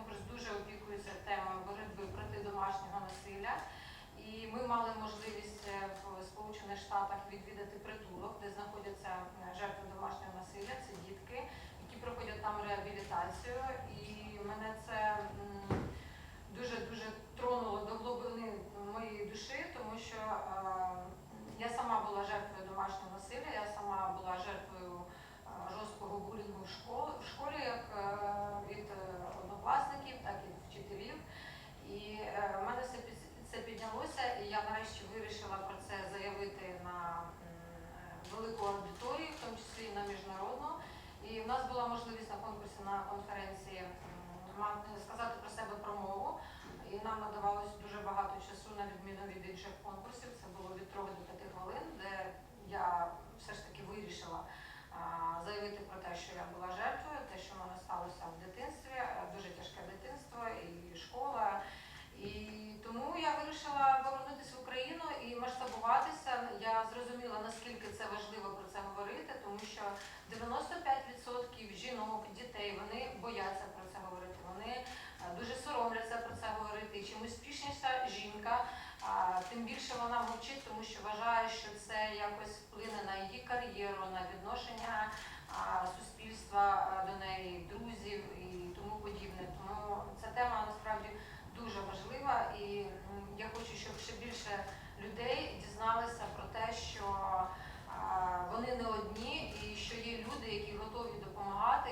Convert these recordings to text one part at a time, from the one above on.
комплекс дуже опікується темою боротьби проти домашнього насилля. І ми мали можливість е, в Сполучених Штатах відвідати притулок, де знаходяться е, жертви домашнього насилля, це дітки, які проходять там реабілітацію. І мене це дуже-дуже тронуло до глибини моєї душі, тому що е, я сама була жертвою домашнього насилля, я сама була жертвою. чоловіки, чим успішніша жінка, а, тим більше вона мовчить, тому що вважає, що це якось вплине на її кар'єру, на відношення а, суспільства до неї, друзів і тому подібне. Тому ця тема насправді дуже важлива, і я хочу, щоб ще більше людей дізналися про те, що а, вони не одні, і що є люди, які готові допомагати.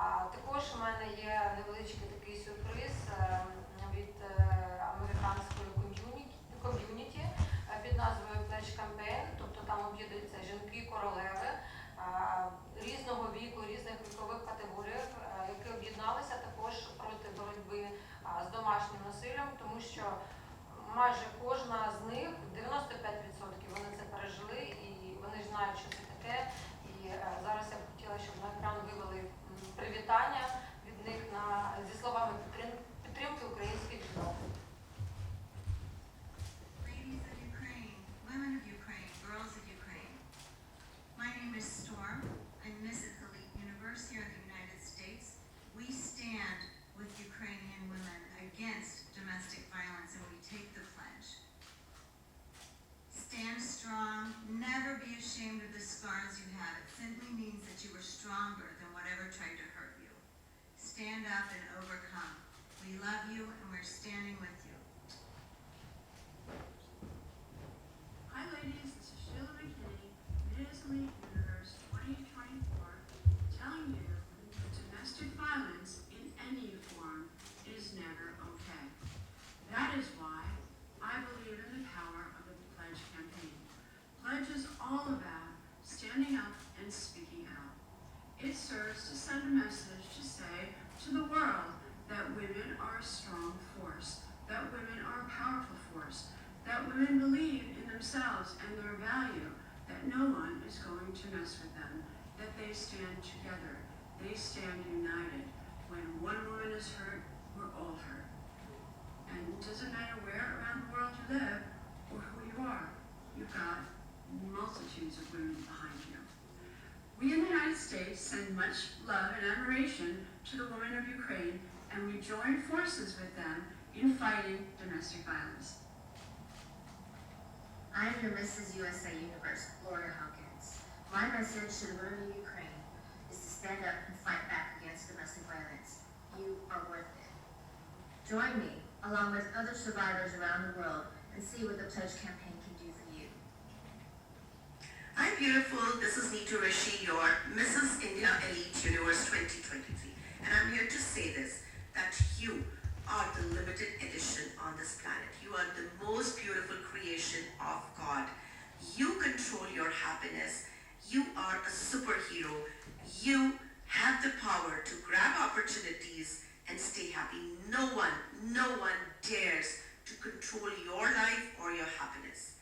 А Також у мене є невеличкий такий сюрприз е, від. Е, are a strong force, that women are a powerful force, that women believe in themselves and their value, that no one is going to mess with them, that they stand together, they stand united. When one woman is hurt, we're all hurt. And it doesn't matter where around the world you live or who you are, you've got multitudes of women behind you. We in the United States send much love and admiration to the women of Ukraine and we join forces with them in fighting domestic violence. I'm your Mrs. USA Universe, Gloria Hawkins. My message to the women of Ukraine is to stand up and fight back against domestic violence. You are worth it. Join me, along with other survivors around the world, and see what the Pledge campaign can do for you. Hi, beautiful. This is Neetu Rishi, your Mrs. India Elite Universe 2023. And I'm here to say this that you are the limited edition on this planet. You are the most beautiful creation of God. You control your happiness. You are a superhero. You have the power to grab opportunities and stay happy. No one, no one dares to control your life or your happiness.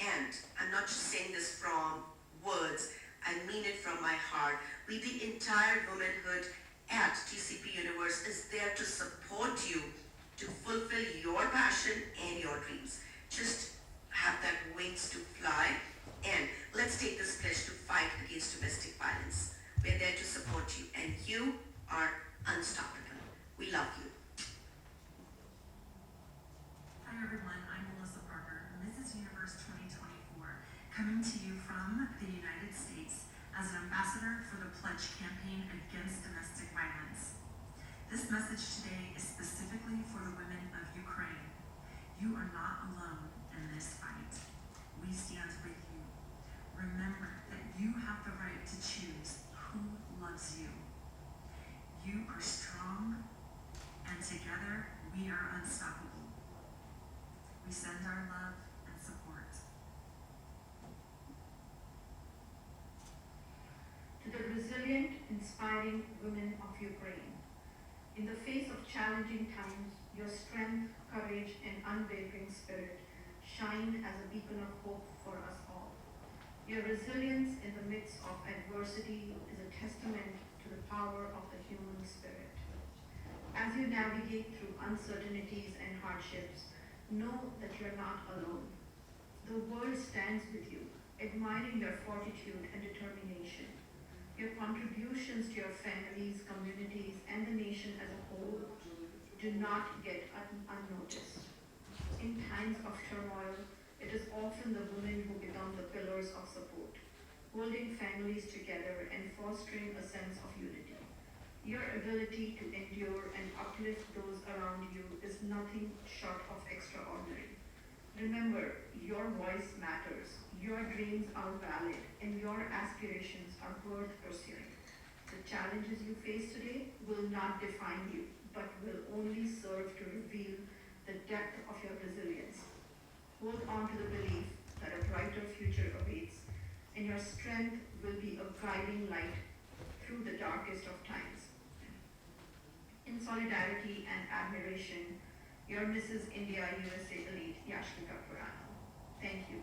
And I'm not just saying this from words, I mean it from my heart. We, the entire womanhood at TCP Universe, is there to support you to fulfill your passion and your dreams. Just have that wings to fly, and let's take this pledge to fight against domestic violence. We're there to support you, and you are unstoppable. We love you. Hi everyone, I'm Melissa Parker, Mrs. Universe 2024, coming to you from the United States as an ambassador for the Pledge campaign against domestic violence. This message today is specifically for the women of Ukraine. You are not alone in this fight. We stand with you. Remember that you have the right to choose who loves you. You are strong, and together we are unstoppable. We send our love and support. to the resilient, inspiring women of Ukraine. In the face of challenging times, your strength, courage, and unwavering spirit shine as a beacon of hope for us all. Your resilience in the midst of adversity is a testament to the power of the human spirit. As you navigate through uncertainties and hardships, know that you're not alone. The world stands with you, admiring your fortitude and determination. Your contributions to your families, communities, and the nation as a whole do not get un- unnoticed. In times of turmoil, it is often the women who become the pillars of support, holding families together and fostering a sense of unity. Your ability to endure and uplift those around you is nothing short of extraordinary. Remember, your voice matters, your dreams are valid, and your aspirations are worth pursuing. The challenges you face today will not define you, but will only serve to reveal the depth of your resilience. Hold on to the belief that a brighter future awaits, and your strength will be a guiding light through the darkest of times. In solidarity and admiration, your Mrs. India USA Elite, Yashvika Purana. Thank you.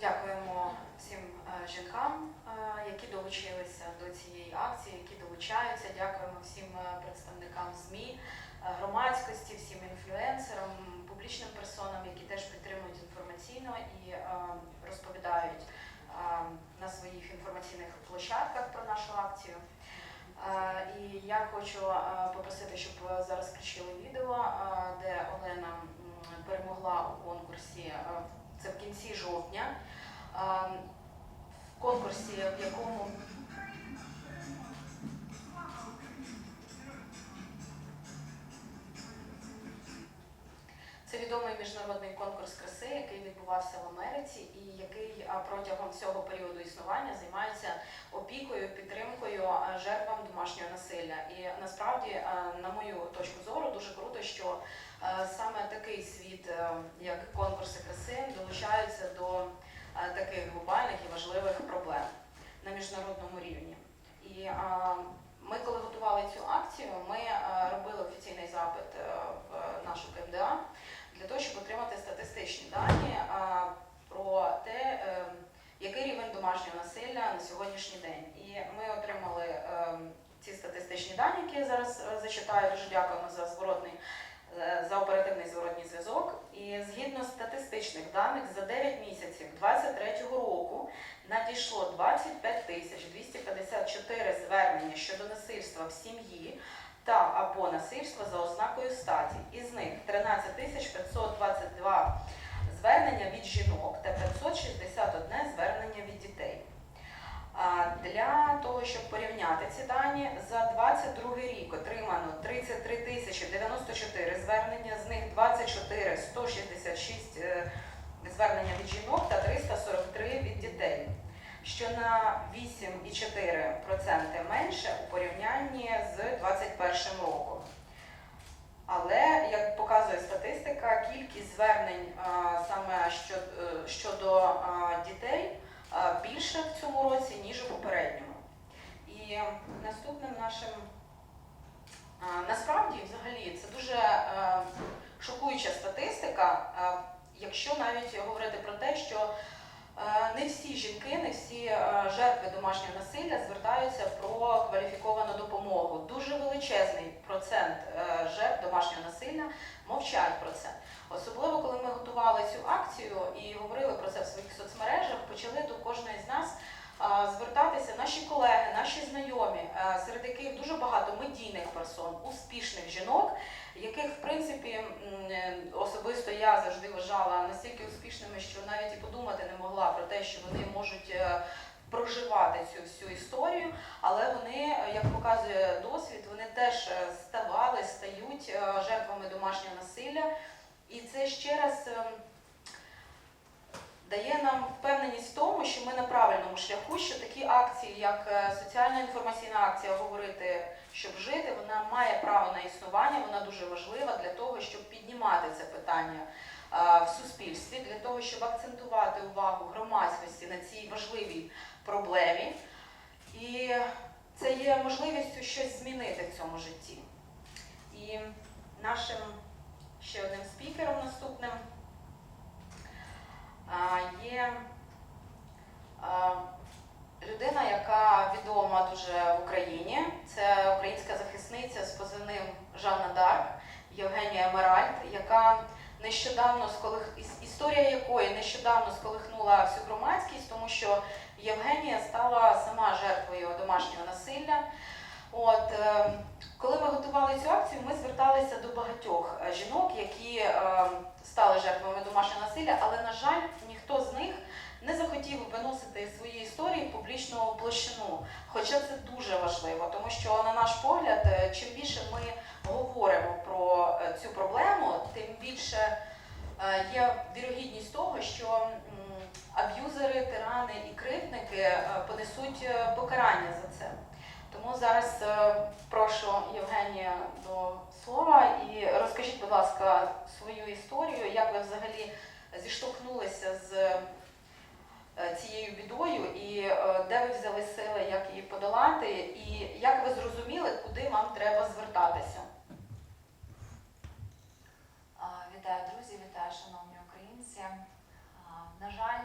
Дякуємо всім е, жінкам, е, які долучилися до цієї акції, які Долучаються. Дякуємо всім е, представникам ЗМІ, е, громадськості, всім інфлюенсерам, публічним персонам, які теж підтримують інформаційно і е, розповідають на своїх інформаційних площадках про нашу акцію. І я хочу попросити, щоб зараз включили відео, де Олена перемогла у конкурсі. Це в кінці жовтня. В конкурсі, в якому відомий міжнародний конкурс краси, який відбувався в Америці, і який протягом всього періоду існування займається опікою, підтримкою жертвам домашнього насилля. І насправді, на мою точку зору, дуже круто, що саме такий світ, як конкурси краси, долучаються до таких глобальних і важливих проблем на міжнародному рівні. І ми, коли готували цю акцію, ми робили офіційний запит е, в нашу КМДА для того, щоб отримати статистичні дані про те, е, який рівень домашнього насилля на сьогоднішній день. І ми отримали е, ці статистичні дані, які я зараз е, зачитаю. Дуже дякуємо за зворотний е, за оперативний зворотній зв'язок. І згідно статистичних даних за 9 місяців 2023 року надійшло 25 тисяч 254 звернення щодо насильства в сім'ї та або насильства за ознакою статі. Із них 13 522 звернення від жінок та 561 звернення від дітей. Для того, щоб порівняти ці дані, за 22 рік отримано 33 тисячі 94 звернення, з них 24 166 е, звернення від жінок та 343 від дітей, що на 8,4% менше у порівнянні з 2021 роком. Але, як показує статистика, кількість звернень саме щодо, щодо дітей а, більше в цьому році, ніж у попередньому. І наступним нашим насправді, взагалі, це дуже шокуюча статистика, якщо навіть говорити про те, що е, не всі жінки, не всі е, жертви домашнього насилля звертаються про кваліфіковану допомогу. Дуже величезний процент е, жертв домашнього насилля мовчать про це. Особливо, коли ми готували цю акцію і говорили про це в своїх соцмережах, почали до кожної з нас е, звертатися наші колеги, наші знайомі, е, серед яких дуже багато медійних персон, успішних жінок, яких, в принципі, е, особисто я завжди вважала настільки успішними, що навіть і подумати не могла про те, що вони можуть е, проживати цю всю історію, але вони, е, як показує досвід, вони теж ставали, стають жертвами домашнього насилля. І це ще раз ем, дає нам впевненість в тому, що ми на правильному шляху, що такі акції, як е, соціальна інформаційна акція Говорити, щоб жити, вона має право на існування, вона дуже важлива для того, щоб піднімати це питання е, в суспільстві, для того, щоб акцентувати увагу громадськості на цій важливій проблемі. І це є можливістю щось змінити в цьому житті. І нашим ще одним спікером наступним є людина, яка відома дуже в Україні. Це українська захисниця з позивним Жанна Дарк Євгенія Меральд, яка нещодавно сколих... історія якої нещодавно сколихнула всю громадськість, тому що Євгенія стала сама жертвою домашнього насилля. От е, коли ми готували цю акцію, ми зверталися до багатьох е, жінок, які е, стали жертвами домашнього насилля, але на жаль, ніхто з них не захотів виносити свої історії в публічну площину. Хоча це дуже важливо, тому що, на наш погляд, е, чим більше ми говоримо про е, цю проблему, тим більше е, є вірогідність того, що аб'юзери, тирани і кривдники понесуть покарання за це. Тому зараз е, прошу Євгенія до слова і розкажіть, будь ласка, свою історію, як ви взагалі зіштовхнулися з е, цією бідою, і е, де ви взяли сили, як її подолати, і як ви зрозуміли, куди вам треба звертатися. Вітаю, друзі, вітаю, шановні українці. На жаль,